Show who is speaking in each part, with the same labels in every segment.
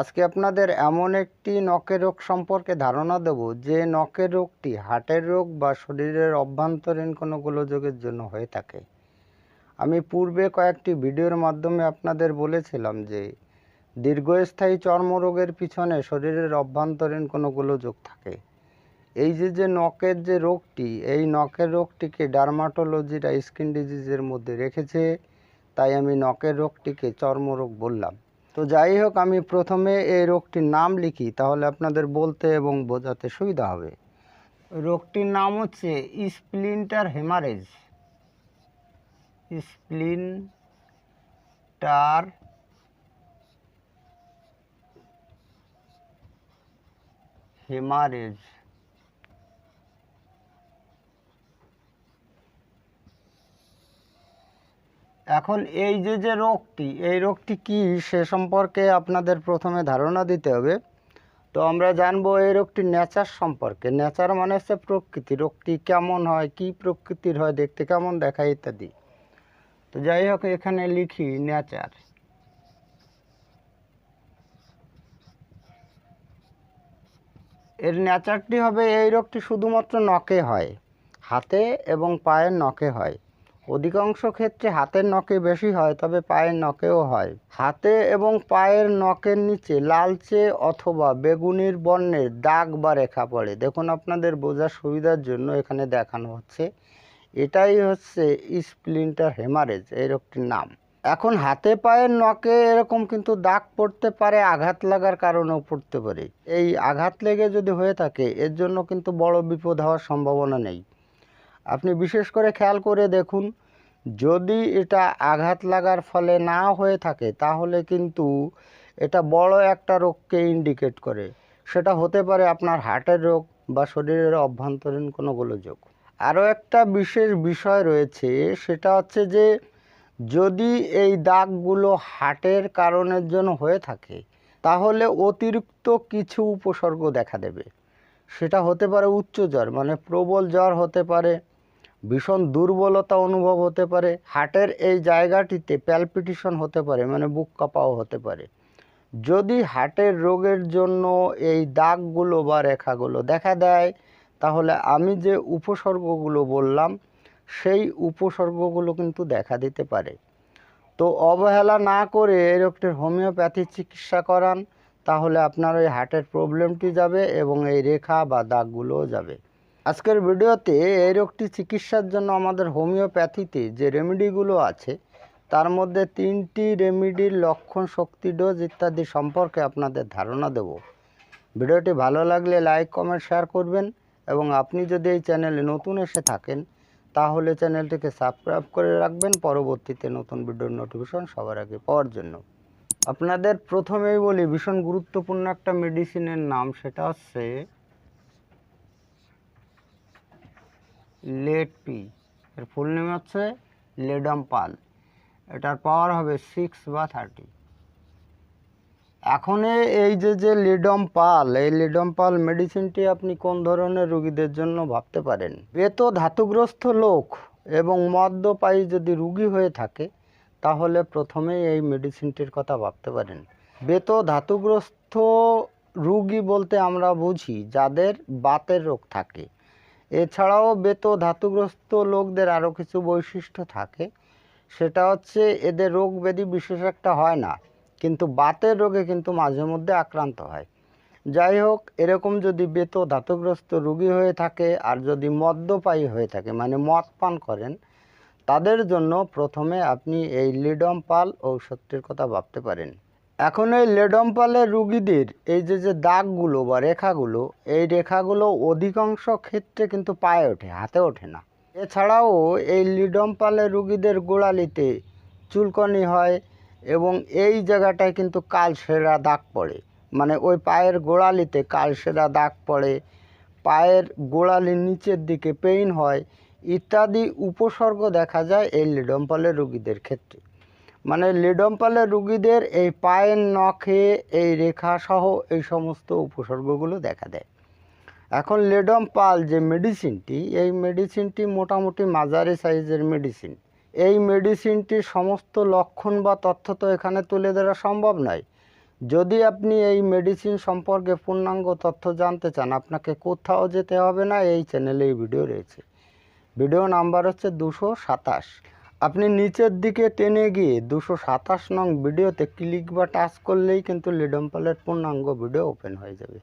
Speaker 1: আজকে আপনাদের এমন একটি নখের রোগ সম্পর্কে ধারণা দেব যে নখের রোগটি হার্টের রোগ বা শরীরের অভ্যন্তরীণ কোনো গোলযোগের জন্য হয়ে থাকে। আমি পূর্বে কয়েকটি ভিডিওর মাধ্যমে আপনাদের বলেছিলাম যে দীর্ঘস্থায়ী চর্মরোগের পিছনে শরীরের অভ্যন্তরীণ কোনো গোলযোগ থাকে। এই যে যে নখের যে রোগটি, এই নখের রোগটিকে ডার্মাটোলজিরা স্কিন ডিজিজের মধ্যে রেখেছে, তাই আমি নখের রোগটিকে চর্মরোগ বললাম। তো যাই হোক, আমি প্রথমে এই রোগটির নাম লিখি, তাহলে আপনাদের বলতে এবং বোঝাতে সুবিধা হবে। রোগটির নাম হচ্ছে স্প্লিন্টার হেমারেজ। Splinter haemorrhage. এখন এই যে যে রোগটি, এই রোগটি কি সে সম্পর্কে আপনাদের প্রথমে ধারণা দিতে হবে। তো আমরা জানব এই রোগটি নেচার সম্পর্কে। নেচার মানে হচ্ছে প্রকৃতি। রোগটি কেমন হয়, কি প্রকৃতির হয়, দেখতে কেমন দেখায় ইত্যাদি। তো যাই হোক, এখানে লিখি নেচার। এর নেচারটি হবে, এই রোগটি শুধুমাত্র নখে হয়। হাতে এবং পায়ের নখে হয়। অধিকাংশ ক্ষেত্রে হাতের নখে বেশি হয়, তবে পায়ের নখেও হয়। হাতে এবং পায়ের নখের নিচে লালচে অথবা বেগুনির বর্ণের দাগ বা রেখা পড়ে। দেখুন, আপনাদের বোঝার সুবিধার জন্য এখানে দেখানো হচ্ছে। এটাই হচ্ছে স্প্লিন্টার হেমারেজ এই রোগটির নাম। এখন হাতে পায়ের নখে এরকম কিন্তু দাগ পড়তে পারে, আঘাত লাগার কারণেও পড়তে পারে। এই আঘাত লেগে যদি হয়ে থাকে, এর জন্য কিন্তু বড় বিপদ হওয়ার সম্ভাবনা নেই। আপনি বিশেষ করে খেয়াল করে দেখুন, যদি এটা আঘাত লাগার ফলে না হয়ে থাকে, তাহলে কিন্তু এটা বড় একটা রোগকে ইন্ডিকেট করে। সেটা হতে পারে আপনার হার্টের রোগ বা শরীরের অভ্যন্তরীণ কোনো গোলযোগ। আরও একটা বিশেষ বিষয় রয়েছে, সেটা হচ্ছে যে যদি এই দাগগুলো হার্টের কারণের জন্য হয়ে থাকে, তাহলে অতিরিক্ত কিছু উপসর্গ দেখা দেবে। সেটা হতে পারে উচ্চ জ্বর মানে প্রবল জ্বর হতে পারে ভীষণ দুর্বলতা অনুভব হতে পারে। হার্টের এই জায়গাটিতে প্যালপিটেশন হতে পারে মানে বুক কাঁপাও হতে পারে। যদি হার্টের রোগের জন্য এই দাগগুলো বা রেখাগুলো দেখা দেয়, তাহলে আমি যে উপসর্গগুলো বললাম, সেই উপসর্গগুলো কিন্তু দেখা দিতে পারে। তো অবহেলা না করে এই রোগটির হোমিওপ্যাথি চিকিৎসা করান, তাহলে আপনার ওই হার্টের প্রবলেমটি যাবে এবং এই রেখা বা দাগগুলোও যাবে। আজকের ভিডিওতে এই রোগটি চিকিৎসার জন্য আমাদের হোমিওপ্যাথিতে যে রেমেডিগুলো আছে, তার মধ্যে তিনটি রেমেডির লক্ষণ, শক্তি, ডোজ ইত্যাদি সম্পর্কে আপনাদের ধারণা দেব। ভিডিওটি ভালো লাগলে লাইক, কমেন্ট, শেয়ার করবেন এবং আপনি যদি এই চ্যানেলে নতুন এসে থাকেন, তাহলে চ্যানেলটিকে সাবস্ক্রাইব করে রাখবেন পরবর্তীতে নতুন ভিডিওর নোটিফিকেশন সবার আগে পাওয়ার জন্য। আপনাদের প্রথমেই বলি, ভীষণ গুরুত্বপূর্ণ একটা মেডিসিনের নাম, সেটা হচ্ছে লেড পি। এর ফুল নেম হচ্ছে লেডাম পাল। এটার পাওয়ার হবে সিক্স বা থার্টি এখন এই যে যে লিডম পাল, এই লিডম পাল মেডিসিনটি আপনি কোন ধরনের রোগীদের জন্য ভাবতে পারেন? বেত ধাতুগ্রস্ত লোক এবং মদ্যপায়ী যদি রুগী হয়ে থাকে, তাহলে প্রথমেই এই মেডিসিনটির কথা ভাবতে পারেন। বেত ধাতুগ্রস্ত রুগী বলতে আমরা বুঝি যাদের বাতের রোগ থাকে। এছাড়াও বেত ধাতুগ্রস্ত লোকদের আরও কিছু বৈশিষ্ট্য থাকে। সেটা হচ্ছে এদের রোগ ব্যাধি বিশেষ একটা হয় না, কিন্তু বাতের রোগে কিন্তু মাঝে মধ্যে আক্রান্ত হয়। যাই হোক, এরকম যদি বেত ধাতুগ্রস্ত রোগী হয়ে থাকে আর যদি মদ্যপায়ী হয়ে থাকে মানে মদ পান করেন, তাদের জন্য প্রথমে আপনি এই লিডম পাল ঔষধটির কথা ভাবতে পারেন। এখন এই লেডম পালের রুগীদের, এই যে যে দাগগুলো বা রেখাগুলো, এই রেখাগুলো অধিকাংশ ক্ষেত্রে কিন্তু পায়ে ওঠে, হাতে ওঠে না। এছাড়াও এই লিডম পালের রুগীদের গোড়ালিতে চুলকনি হয় এবং এই জায়গাটায় কিন্তু কালসেরা দাগ পড়ে। মানে ওই পায়ের গোড়ালিতে কালসেরা দাগ পড়ে, পায়ের গোড়ালির নিচের দিকে পেইন হয়, ইত্যাদি উপসর্গ দেখা যায় এই লিডম্পালের রুগীদের ক্ষেত্রে। মানে লিডম্পালের রুগীদের এই পায়ের নখে এই রেখা সহ এই সমস্ত উপসর্গগুলো দেখা দেয়। এখন লেডম পাল যে মেডিসিনটি, এই মেডিসিনটি মোটামুটি মাঝারি সাইজের মেডিসিন। এই মেডিসিনটির সমস্ত লক্ষণ বা তথ্য তো এখানে তুলে ধরা সম্ভব নয়। যদি আপনি এই মেডিসিন সম্পর্কে পূর্ণাঙ্গ তথ্য জানতে চান, আপনাকে কোথাও যেতে হবে না, এই চ্যানেলে এই ভিডিও রয়েছে। ভিডিও নাম্বার হচ্ছে দুশো সাতাশ। আপনি নিচের দিকে টেনে গিয়ে দুশো সাতাশ নং ভিডিওতে ক্লিক বা টাচ করলেই কিন্তু লিডম্পালের পূর্ণাঙ্গ ভিডিও ওপেন হয়ে যাবে।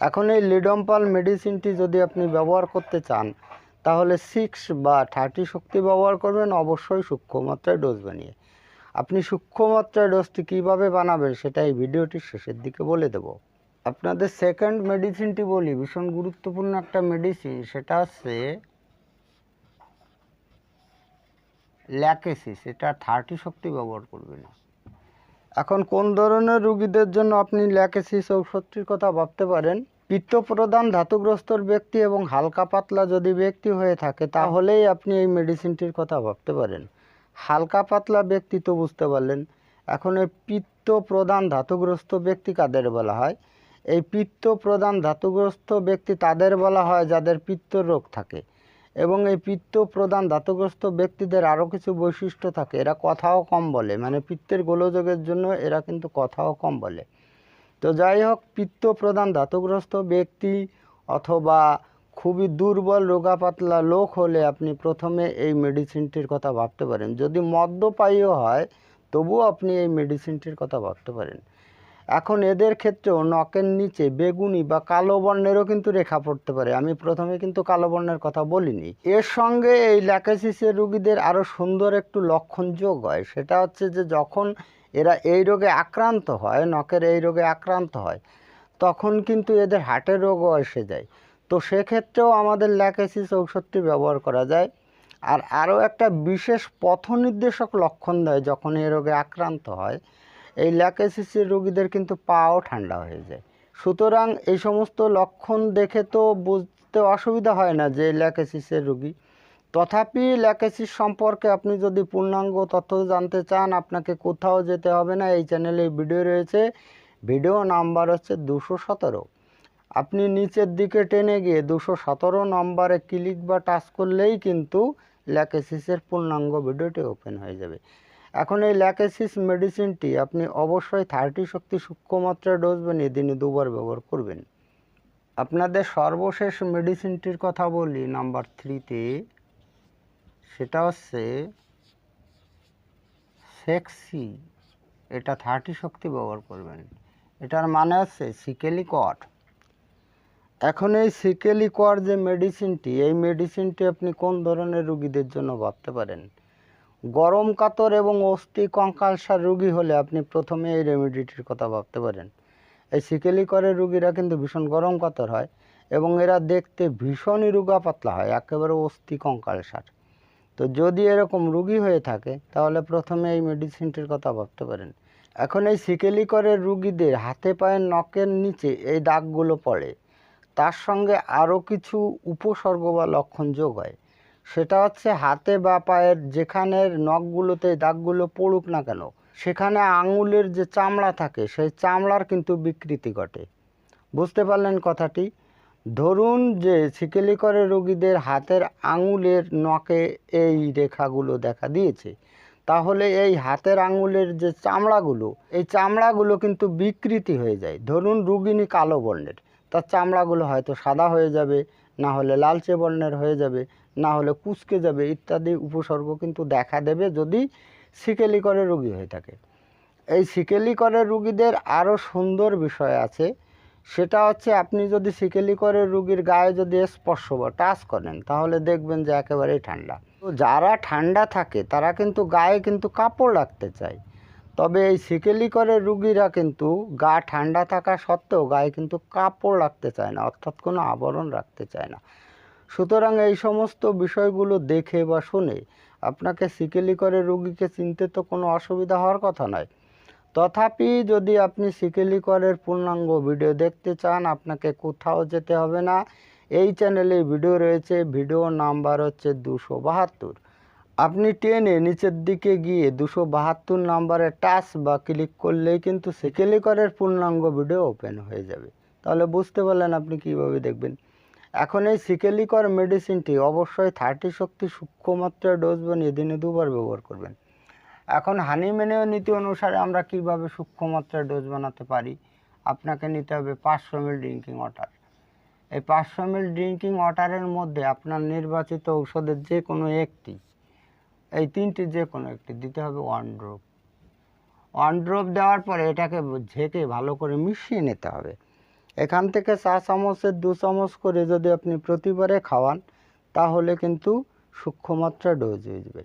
Speaker 1: এখন এই লিডম্পাল মেডিসিনটি যদি আপনি ব্যবহার করতে চান, তাহলে সিক্স বা থার্টি শক্তি ব্যবহার করবেন, অবশ্যই সূক্ষ্ম মাত্রায় ডোজ বানিয়ে। আপনি সূক্ষ্ম মাত্রায় ডোজটি কীভাবে বানাবেন সেটা এই ভিডিওটির শেষের দিকে বলে দেব। আপনাদের সেকেন্ড মেডিসিনটি বলি, ভীষণ গুরুত্বপূর্ণ একটা মেডিসিন, সেটা হচ্ছে ল্যাকেসিস, এটা থার্টি শক্তি ব্যবহার করবে না। এখন কোন ধরনের রুগীদের জন্য আপনি ল্যাকেসিস ঔষধটির কথা ভাবতে পারেন? পিত্ত প্রদান ধাতুগ্রস্তর ব্যক্তি এবং হালকা পাতলা যদি ব্যক্তি হয়ে থাকে, তাহলেই আপনি এই মেডিসিনটির কথা ভাবতে পারেন। হালকা পাতলা ব্যক্তি তো বুঝতে পারলেন। এখন এই পিত্ত প্রদান ধাতুগ্রস্ত ব্যক্তি কাদের বলা হয়? এই পিত্ত প্রদান ধাতুগ্রস্ত ব্যক্তি তাদের বলা হয় যাদের পিত্ত রোগ থাকে। এবং এই পিত্ত প্রদান ধাতুগ্রস্ত ব্যক্তিদের আরও কিছু বৈশিষ্ট্য থাকে। এরা কথাও কম বলে মানে পিত্তের গোলযোগের জন্য এরা কিন্তু কথাও কম বলে। তো যাই হোক পিত্ত প্রদান ধাতুগ্রস্ত ব্যক্তি অথবা খুবই দুর্বল রোগা পাতলা লোক হলে আপনি প্রথমে এই মেডিসিনটির কথা ভাবতে পারেন। যদি মদ্যপায়ীও হয়, তবুও আপনি এই মেডিসিনটির কথা ভাবতে পারেন। এখন এদের ক্ষেত্রেও নখের নিচে বেগুনি বা কালো বর্ণেরও কিন্তু রেখা পড়তে পারে। আমি প্রথমে কিন্তু কালো বর্ণের কথা বলিনি। এর সঙ্গে এই ল্যাকাসিসের রুগীদের আরও সুন্দর একটু লক্ষণ যোগ হয়। সেটা হচ্ছে যে যখন এরা এই রোগে আক্রান্ত হয়, নখের এই রোগে আক্রান্ত হয়, তখন কিন্তু এদের হার্টের রোগও এসে যায়। তো সেক্ষেত্রেও আমাদের ল্যাকাসিস ঔষধটি ব্যবহার করা যায়। আর আরও একটা বিশেষ পথ নির্দেশক লক্ষণ দেয় যখন এই রোগে আক্রান্ত হয়। এই ল্যাকেসিসের রোগীদের কিন্তু পাও ঠান্ডা হয়ে যায়। সুতরাং এই সমস্ত লক্ষণ দেখে তো বুঝতে অসুবিধা হয় না যে ল্যাকেসিসের রোগী। তথাপি ল্যাকেসিস সম্পর্কে আপনি যদি পূর্ণাঙ্গ তথ্য জানতে চান, আপনাকে কোথাও যেতে হবে না, এই চ্যানেলে ভিডিও রয়েছে। ভিডিও নাম্বার হচ্ছে দুশো সতেরো। আপনি নিচের দিকে টেনে গিয়ে দুশো সতেরো নম্বরে ক্লিক বা টাচ করলেই কিন্তু ল্যাকেসিসের পূর্ণাঙ্গ ভিডিওটি ওপেন হয়ে যাবে। এখন এই ল্যাকেসিস মেডিসিনটি আপনি অবশ্যই থার্টি শক্তি সূক্ষ্মমাত্রায় ডোজ বানিয়ে দিনে দুবার ব্যবহার করবেন। আপনাদের সর্বশেষ মেডিসিনটির কথা বলি, নাম্বার থ্রিতে। সেটা হচ্ছে সেক্সি। এটা থার্টি শক্তি ব্যবহার করবেন। এটার মানে হচ্ছে সিকেলি কট এখন এই সিকেলি কর যে মেডিসিনটি, এই মেডিসিনটি আপনি কোন ধরনের রুগীদের জন্য ভাবতে পারেন? গরম কাতর এবং অস্থি কঙ্কালসার রুগী হলে আপনি প্রথমে এই রেমেডিটির কথা ভাবতে পারেন। এই সিকেলি করের রুগীরা কিন্তু ভীষণ গরম কাতর হয় এবং এরা দেখতে ভীষণই রুগা পাতলা হয়, একেবারে অস্থি কঙ্কালসার। তো যদি এরকম রুগী হয়ে থাকে, তাহলে প্রথমে এই মেডিসিনটির কথা ভাবতে পারেন। এখন এই সিকেলি করের রুগীদের হাতে পায়ের নখের নিচে এই দাগগুলো পড়ে। তার সঙ্গে আরও কিছু উপসর্গ বা লক্ষণ যোগ হয়। সেটা হচ্ছে হাতে বা পায়ের যেখানের নখগুলোতে দাগগুলো পড়ুক না কেন, সেখানে আঙুলের যে চামড়া থাকে, সেই চামড়ার কিন্তু বিকৃতি ঘটে। বুঝতে পারলেন কথাটি? ধরুন যে সিকেলি করে রোগীদের হাতের আঙুলের নখে এই রেখাগুলো দেখা দিয়েছে, তাহলে এই হাতের আঙুলের যে চামড়াগুলো, এই চামড়াগুলো কিন্তু বিকৃতি হয়ে যায়। ধরুন রুগিনী কালো বর্ণের, তার চামড়াগুলো হয়তো সাদা হয়ে যাবে না হলে লালচে বর্ণের হয়ে যাবে, না হলে কুচকে যাবে ইত্যাদি উপসর্গ কিন্তু দেখা দেবে যদি সিকেলি করে রুগী হয়ে থাকে। এই সিকেলি করে রুগীদের আরও সুন্দর বিষয় আছে, সেটা হচ্ছে আপনি যদি সিকেলি করে রুগীর গায়ে যদি স্পর্শ বা টাচ করেন, তাহলে দেখবেন যে একেবারেই ঠান্ডা। তো যারা ঠান্ডা থাকে, তারা কিন্তু গায়ে কিন্তু কাপড় রাখতে চায়। তবে এই সিকেলি করে রুগীরা কিন্তু গা ঠান্ডা থাকা সত্ত্বেও গায়ে কিন্তু কাপড় রাখতে চায় না, অর্থাৎ কোনো আবরণ রাখতে চায় না। সুতরাং এই সমস্ত বিষয়গুলো দেখে বা শুনে আপনাকে সিকেলি করে রুগীকে চিনতে তো কোনো অসুবিধা হওয়ার কথা নয়। তথাপি যদি আপনি সিকেলি করের পূর্ণাঙ্গ ভিডিও দেখতে চান, আপনাকে কোথাও যেতে হবে না। এই চ্যানেলে ভিডিও রয়েছে ভিডিও নাম্বার হচ্ছে দুশো বাহাত্তর। আপনি টেনে নিচের দিকে গিয়ে দুশো বাহাত্তর নাম্বারে টাচ বা ক্লিক করলেই কিন্তু সিকেলি করের পূর্ণাঙ্গ ভিডিও ওপেন হয়ে যাবে। তাহলে বুঝতে পারলেন আপনি কীভাবে দেখবেন। এখন এই সিকেলিকর মেডিসিনটি অবশ্যই থার্টি শক্তি সূক্ষ্মমাত্রায় ডোজ বানিয়ে দিনে দুবার ব্যবহার করবেন। এখন হানিম্যানীয় নীতি অনুসারে আমরা কীভাবে সূক্ষ্ম মাত্রায় ডোজ বানাতে পারি? আপনাকে নিতে হবে পাঁচশো মিল ড্রিঙ্কিং ওয়াটার এই পাঁচশো মিল ড্রিঙ্কিং ওয়াটারের মধ্যে আপনার নির্বাচিত ঔষধের যে কোনো একটি এই তিনটি যে কোনো একটি দিতে হবে ওয়ান ড্রপ ওয়ান ড্রপ দেওয়ার পরে এটাকে ঝেঁকে ভালো করে মিশিয়ে নিতে হবে। এখান থেকে চা চামচের দু চামচ করে যদি আপনি প্রতিবারে খাওয়ান, তাহলে কিন্তু সূক্ষ্ম মাত্রা ডোজ হয়ে যাবে।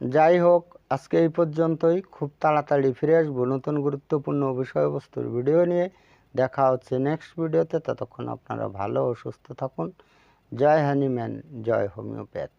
Speaker 1: যাই হোক, আজকে এই পর্যন্তই। খুব তাড়াতাড়ি ফিরে আসব নতুন গুরুত্বপূর্ণ বিষয়বস্তুর ভিডিও নিয়ে। দেখা হচ্ছে নেক্সট ভিডিওতে ততক্ষণ আপনারা ভালো ও সুস্থ থাকুন। জয় হ্যানিম্যান জয় হোমিওপ্যাথ।